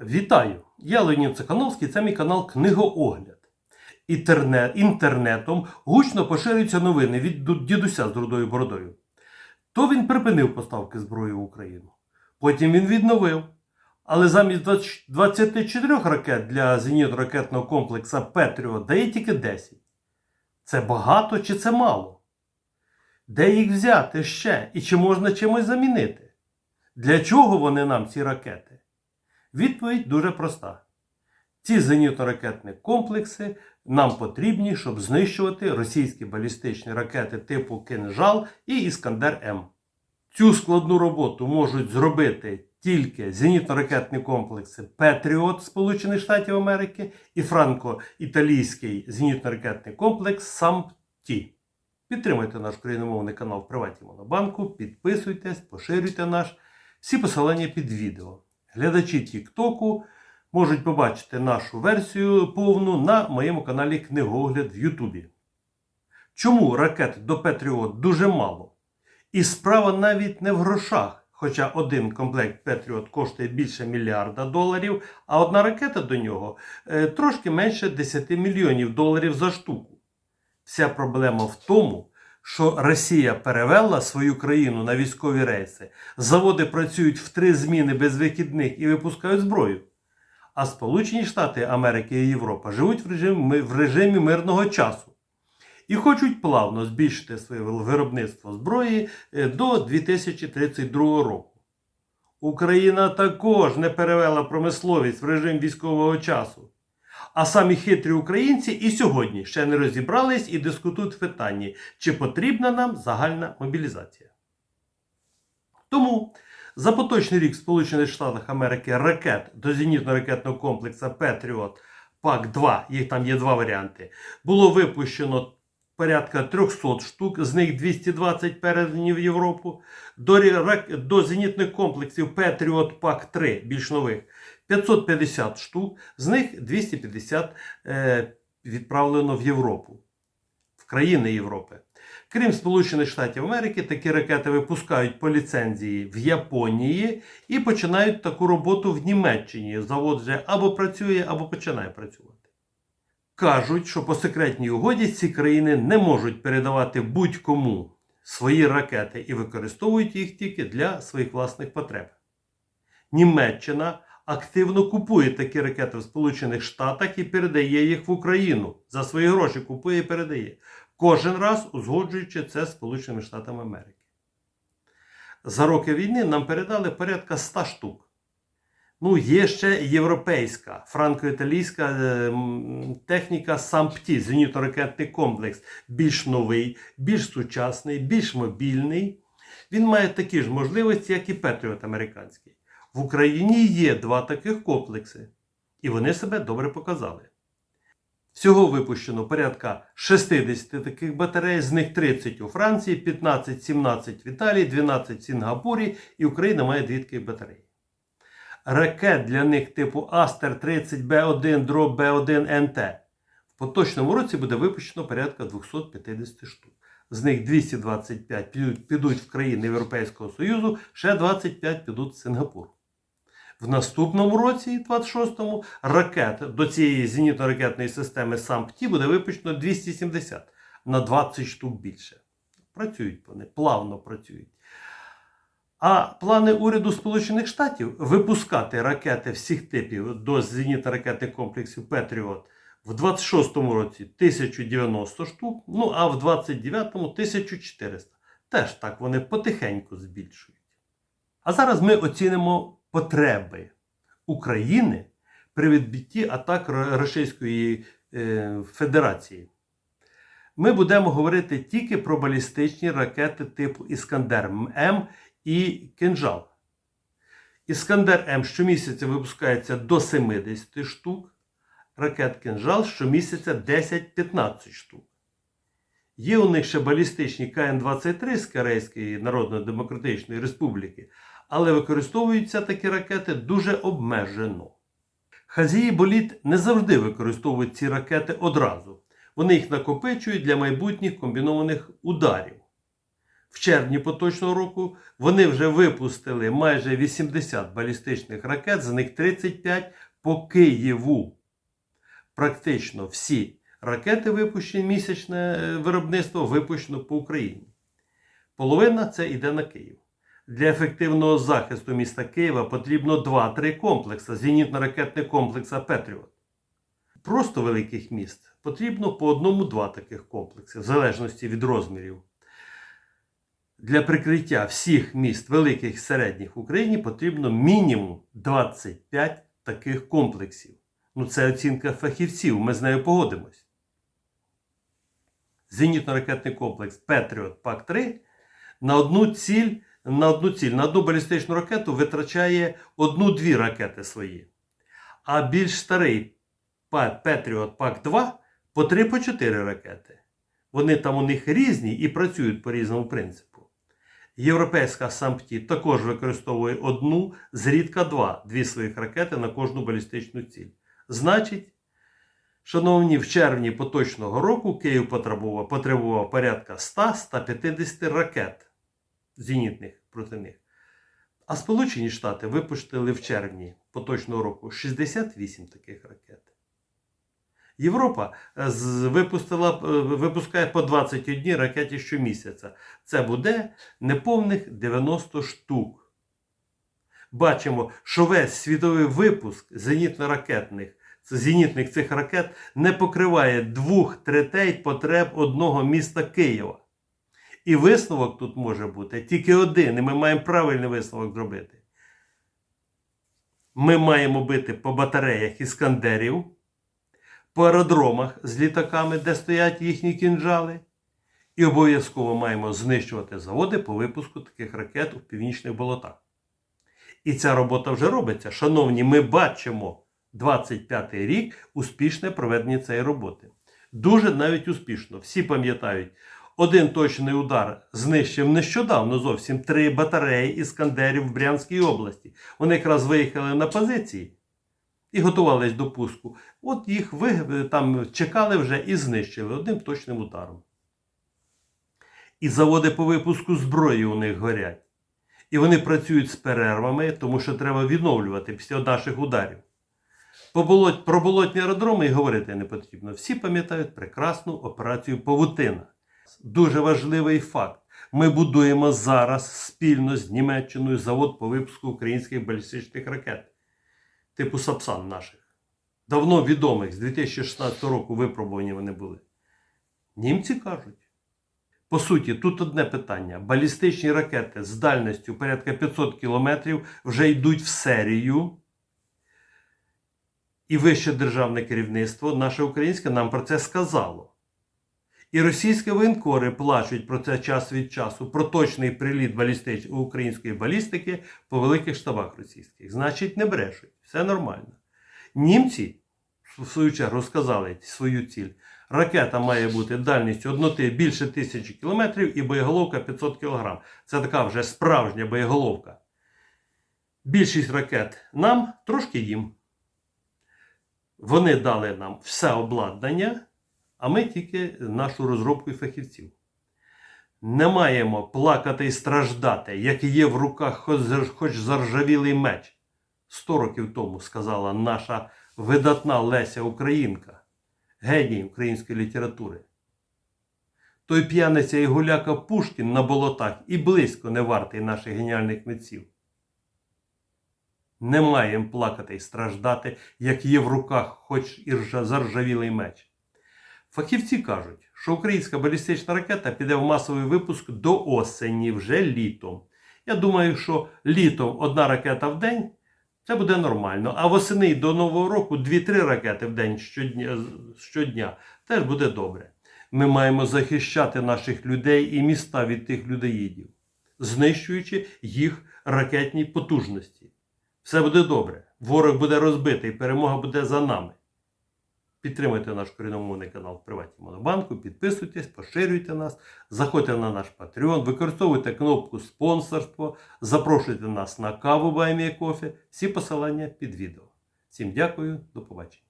Вітаю! Я Леонід Цехановський, це мій канал Книгоогляд. Інтернет, інтернетом гучно поширюються новини від дідуся з рудою бородою. То він припинив поставки зброї в Україну. Потім він відновив. Але замість 24 ракет для зенітно-ракетного комплексу Петріот дає тільки 10. Це багато чи це мало? Де їх взяти ще і чи можна чимось замінити? Для чого вони нам, ці ракети? Відповідь дуже проста. Ці зенітно-ракетні комплекси нам потрібні, щоб знищувати російські балістичні ракети типу Кинжал і Іскандер М. Цю складну роботу можуть зробити тільки зенітно-ракетні комплекси Петріот Сполучених Штатів Америки і франко-італійський зенітно-ракетний комплекс САМПТІ. Підтримайте наш україномовний канал в Приваті Монобанку, підписуйтесь, поширюйте наш. Всі посилання під відео. Глядачі Тіктоку можуть побачити нашу версію повну на моєму каналі Книгогляд в Ютубі. Чому ракет до Петріот дуже мало? І справа навіть не в грошах, хоча один комплект Петріот коштує більше мільярда доларів, а одна ракета до нього е, трошки менше 10 мільйонів доларів за штуку. Вся проблема в тому, що Росія перевела свою країну на військові рейси, заводи працюють в три зміни без вихідних і випускають зброю. А Сполучені Штати Америки і Європа живуть в режимі, в режимі мирного часу і хочуть плавно збільшити своє виробництво зброї е, до 2032 року. Україна також не перевела промисловість в режим військового часу. А самі хитрі українці і сьогодні ще не розібрались і дискутують в питанні, чи потрібна нам загальна мобілізація. Тому за поточний рік в Сполучених Штатах Америки ракет до зенітно-ракетного комплексу Петріот ПАК-2, їх там є два варіанти, було випущено порядка 300 штук, з них 220 передані в Європу. До, до зенітних комплексів Петріот ПАК-3, більш нових, 550 штук, з них 250 е, відправлено в Європу, в країни Європи. Крім Сполучених Штатів Америки, такі ракети випускають по ліцензії в Японії і починають таку роботу в Німеччині. Завод вже або працює, або починає працювати. Кажуть, що по секретній угоді ці країни не можуть передавати будь-кому свої ракети і використовують їх тільки для своїх власних потреб. Німеччина активно купує такі ракети в Сполучених Штатах і передає їх в Україну. За свої гроші купує і передає. Кожен раз узгоджуючи це з Сполученими Штатами Америки. За роки війни нам передали порядка 100 штук. Ну, є ще європейська, франко-італійська е, техніка САМПТІ, зенітно-ракетний комплекс, більш новий, більш сучасний, більш мобільний. Він має такі ж можливості, як і Петріот американський. В Україні є два таких комплекси, і вони себе добре показали. Всього випущено порядка 60 таких батарей, з них 30 у Франції, 15-17 в Італії, 12 в Сінгапурі, і Україна має дві таких батареї. Ракет для них типу Астер 30 Б1 дроб Б1 НТ в поточному році буде випущено порядка 250 штук. З них 225 підуть- підуть в країни Європейського Союзу, ще 25 підуть в Сингапур. В наступному році, 26-му, ракет до цієї зенітно-ракетної системи САМПТІ буде випущено 270 на 20 штук більше. Працюють вони, плавно працюють. А плани уряду Сполучених Штатів випускати ракети всіх типів до зенітно-ракетних комплексів Петріот в 26-му році 1090 штук, ну а в 29-му 1400. Теж так вони потихеньку збільшують. А зараз ми оцінимо потреби України при відбитті атак Російської е, Федерації. Ми будемо говорити тільки про балістичні ракети типу Іскандер М і Кинжал. Іскандер М щомісяця випускається до 70 штук, ракет Кинжал щомісяця 10-15 штук. Є у них ще балістичні КН-23 з Корейської Народно-Демократичної Республіки, але використовуються такі ракети дуже обмежено. Хазії боліт не завжди використовують ці ракети одразу. Вони їх накопичують для майбутніх комбінованих ударів. В червні поточного року вони вже випустили майже 80 балістичних ракет, з них 35 по Києву. Практично всі ракети, випущені місячне е, виробництво, випущено по Україні. Половина це йде на Київ. Для ефективного захисту міста Києва потрібно 2-3 комплекси зенітно-ракетних комплекса Петріот. Просто великих міст потрібно по одному-два таких комплекси, в залежності від розмірів. Для прикриття всіх міст великих і середніх в Україні потрібно мінімум 25 таких комплексів. Ну, це оцінка фахівців, ми з нею погодимось. Зенітно-ракетний комплекс Петріот ПАК-3 на одну ціль, на одну ціль, на одну балістичну ракету витрачає одну-дві ракети свої. А більш старий Петріот ПАК-2 по 3-4 ракети. Вони там у них різні і працюють по різному принципу. Європейська САМПТІ також використовує одну, зрідка два, дві своїх ракети на кожну балістичну ціль. Значить, шановні, в червні поточного року Київ потребував порядка 100-150 ракет зенітних проти них. А Сполучені Штати випустили в червні поточного року 68 таких ракет. Європа е, випустила, е, випускає по 21 ракеті щомісяця. Це буде неповних 90 штук. Бачимо, що весь світовий випуск зенітно-ракетних, зенітних цих ракет не покриває двох третей потреб одного міста Києва. І висновок тут може бути тільки один, і ми маємо правильний висновок зробити. Ми маємо бити по батареях іскандерів, по аеродромах з літаками, де стоять їхні кінжали, і обов'язково маємо знищувати заводи по випуску таких ракет у північних болотах. І ця робота вже робиться. Шановні, ми бачимо 25-й рік успішне проведення цієї роботи. Дуже навіть успішно. Всі пам'ятають, один точний удар знищив нещодавно зовсім три батареї іскандерів в Брянській області. Вони якраз виїхали на позиції і готувались до пуску. От їх ви, там чекали вже і знищили одним точним ударом. І заводи по випуску зброї у них горять. І вони працюють з перервами, тому що треба відновлювати після наших ударів. Про болотні аеродроми і говорити не потрібно. Всі пам'ятають прекрасну операцію Павутина. Дуже важливий факт. Ми будуємо зараз спільно з Німеччиною завод по випуску українських балістичних ракет, типу Сапсан наших. Давно відомих, з 2016 року випробувані вони були. Німці кажуть. По суті, тут одне питання: балістичні ракети з дальністю порядка 500 кілометрів вже йдуть в серію. І вище державне керівництво, наше українське, нам про це сказало. І російські воєнкори плачуть про це час від часу, про точний приліт балістич... української балістики по великих штабах російських. Значить, не брешуть. Все нормально. Німці, в свою чергу, сказали свою ціль. Ракета має бути дальністю одноти більше тисячі кілометрів і боєголовка 500 кг. Це така вже справжня боєголовка. Більшість ракет нам, трошки їм. Вони дали нам все обладнання, а ми тільки нашу розробку і фахівців. Не маємо плакати і страждати, як є в руках хоч заржавілий меч. Сто років тому сказала наша видатна Леся Українка, геній української літератури. Той п'яниця і гуляка Пушкін на болотах і близько не вартий наших геніальних митців. Не маємо плакати і страждати, як є в руках хоч і заржавілий меч. Фахівці кажуть, що українська балістична ракета піде в масовий випуск до осені, вже літом. Я думаю, що літом одна ракета в день це буде нормально. А восени до Нового року 2-3 ракети в день щодня, щодня теж буде добре. Ми маємо захищати наших людей і міста від тих людоїдів, знищуючи їх ракетні потужності. Все буде добре. Ворог буде розбитий, перемога буде за нами. Підтримуйте наш корінномовний канал в Приватній Монобанку, підписуйтесь, поширюйте нас, заходьте на наш Patreon, використовуйте кнопку спонсорство, запрошуйте нас на каву Баймія Кофе. Всі посилання під відео. Всім дякую, до побачення.